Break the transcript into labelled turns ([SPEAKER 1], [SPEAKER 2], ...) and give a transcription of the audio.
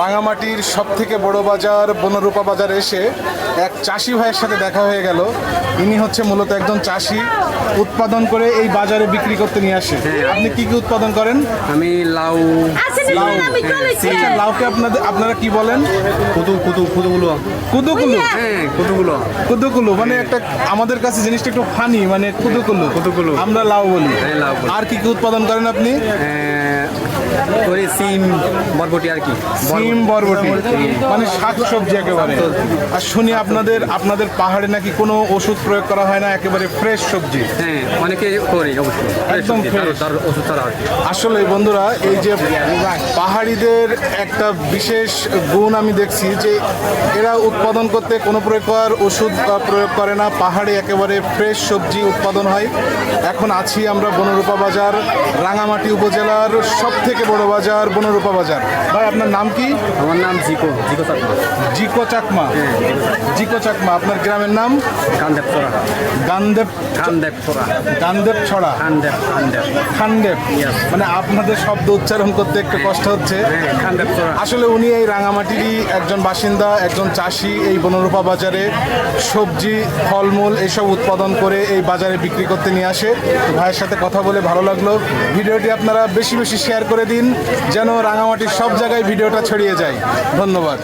[SPEAKER 1] রাঙামাটির সব থেকে বড় বাজার বনরূপা বাজার এসে এক চাষি ভাইয়ের সাথে দেখা হয়ে গেল। ইনি হচ্ছে মূলত একজন চাষি উৎপাদন করে এই বাজারে বিক্রি করতে নিয়ে আসে। আপনি কি কি উৎপাদন করেন?
[SPEAKER 2] আমি লাউ
[SPEAKER 1] আচ্ছা, লাউকে আপনাদের আপনারা কি বলেন?
[SPEAKER 2] কুদু কুতু কুতুগুলো
[SPEAKER 1] কুদুকুলু।
[SPEAKER 2] হ্যাঁ কুতুগুলো
[SPEAKER 1] কুদুকুলু মানে একটা আমাদের কাছে জিনিসটা একটু ফানি মানে কুদুকুলু।
[SPEAKER 2] কুদুকুলু।
[SPEAKER 1] আমরা লাউ বলি।
[SPEAKER 2] হ্যাঁ, লাউ বলি।
[SPEAKER 1] আর কি কি উৎপাদন করেন আপনি?
[SPEAKER 2] করে সিম বরবটি আর কি।
[SPEAKER 1] সিম বরবটি। মানে শাক সবজি একেবারে। আর শুনি আপনাদের আপনাদের পাহাড়ে নাকি কোনো ওষুধ প্রয়োগ করা হয় না? একেবারে ফ্রেশ সবজি।
[SPEAKER 2] হ্যাঁ অনেকে করে
[SPEAKER 1] একদম
[SPEAKER 2] ওষুধ ছাড়া
[SPEAKER 1] আসলে বন্ধুরা এই যে পাহাড়িদের একটা বিশেষ গুণ আমি দেখছি যে এরা উৎপাদন করতে কোনো প্রকার ওষুধ বা প্রয়োগ করে না। পাহাড়ে একেবারে ফ্রেশ সবজি উৎপাদন হয়। এখন আছি আমরা বনরূপা বাজার রাঙামাটি উপজেলার সব থেকে বড় বাজার বনরূপা বাজার। ভাই আপনার নাম কি?
[SPEAKER 2] আমার নাম জিকো জিকো চাকমা।
[SPEAKER 1] জিকো চাকমা। জিকো চাকমা আপনার গ্রামের নাম?
[SPEAKER 2] কান্দেব ছড়া।
[SPEAKER 1] গান্দেব
[SPEAKER 2] কান্দেব ছড়া।
[SPEAKER 1] গান্দেব ছড়া?
[SPEAKER 2] কান্দেব
[SPEAKER 1] খান্ডেব
[SPEAKER 2] Yes.
[SPEAKER 1] মানে আপনাদের শব্দ উচ্চারণ করতে একটু কষ্ট হচ্ছে।
[SPEAKER 2] হ্যাঁ ছড়া।
[SPEAKER 1] আসলে উনি এই রাঙামাটিরই একজন বাসিন্দা একজন চাষি এই বনরূপা বাজারে। সবজি ফলমূল এসব উৎপাদন করে এই বাজারে বিক্রি করতে নিয়ে আসে। তো ভাইয়ের সাথে কথা বলে ভালো লাগল। ভিডিওটি আপনারা বেশি বেশি শেয়ার করে দিন যেন রাঙামাটির সব জায়গায় ভিডিওটা ছড়িয়ে যায়। ধন্যবাদ।